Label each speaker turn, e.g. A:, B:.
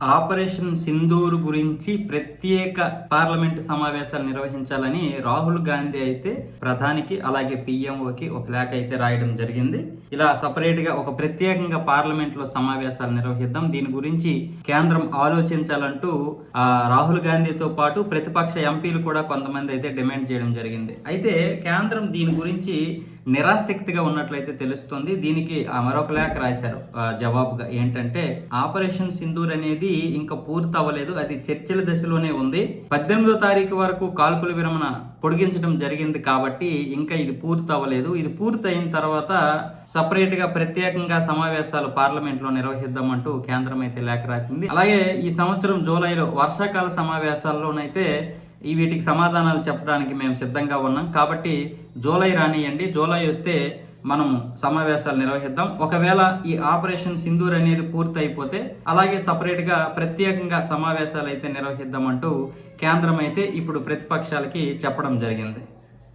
A: Operation Sindoor గురించి ప్రత్యేక parliament సమావేశాలు నిర్వహించాలని రాహుల్ గాంధీ అయితే ప్రధానికి అలాగే పిఎంఓకి ఒక లేఖ అయితే రాయడం జరిగింది. ఇలా సపరేట్గా ఒక ప్రత్యేకంగా పార్లమెంట్లో సమావేశాలు నిర్వహిద్దాం. దీని గురించి కేంద్రం ఆలోచించాలంటూ ఆ, రాహుల్ గాంధీతో పాటు ప్రతిపక్ష ఎంపీలు కూడా కొంతమంది అయితే డిమాండ్ చేయడం జరిగింది. అయితే కేంద్రం దీని గురించి నిరాసక్తిగా ఉన్నట్లయితే తెలుస్తుంది. దీనికి ఆ మరొక లేఖ రాశారు. జవాబుగా ఏంటంటే ఆపరేషన్ సింధూర్ అనేది ఇంకా పూర్తి అవ్వలేదు అది చర్చల దశలోనే ఉంది. పద్దెనిమిదో తారీఖు వరకు కాల్పుల విరమణ పొడిగించడం జరిగింది కాబట్టి ఇంకా ఇది పూర్తి అవ్వలేదు ఇది పూర్తి అయిన తర్వాత సపరేట్గా ప్రత్యేకంగా సమావేశాలు పార్లమెంట్లో నిర్వహిద్దామంటూ కేంద్రం అయితే లేఖ రాసింది. అలాగే ఈ సంవత్సరం జూలైలో వర్షాకాల సమావేశాల్లోనైతే ఈ వీటికి సమాధానాలు చెప్పడానికి మేము సిద్ధంగా ఉన్నాం. కాబట్టి జూలై రానియండి. జూలై వస్తే మనం సమావేశాలు నిర్వహిద్దాం. ఒకవేళ ఈ ఆపరేషన్ సింధూర్ అనేది పూర్తయిపోతే అలాగే సపరేట్గా ప్రత్యేకంగా సమావేశాలు అయితే నిర్వహిద్దామంటూ కేంద్రం అయితే ఇప్పుడు ప్రతిపక్షాలకి చెప్పడం జరిగింది.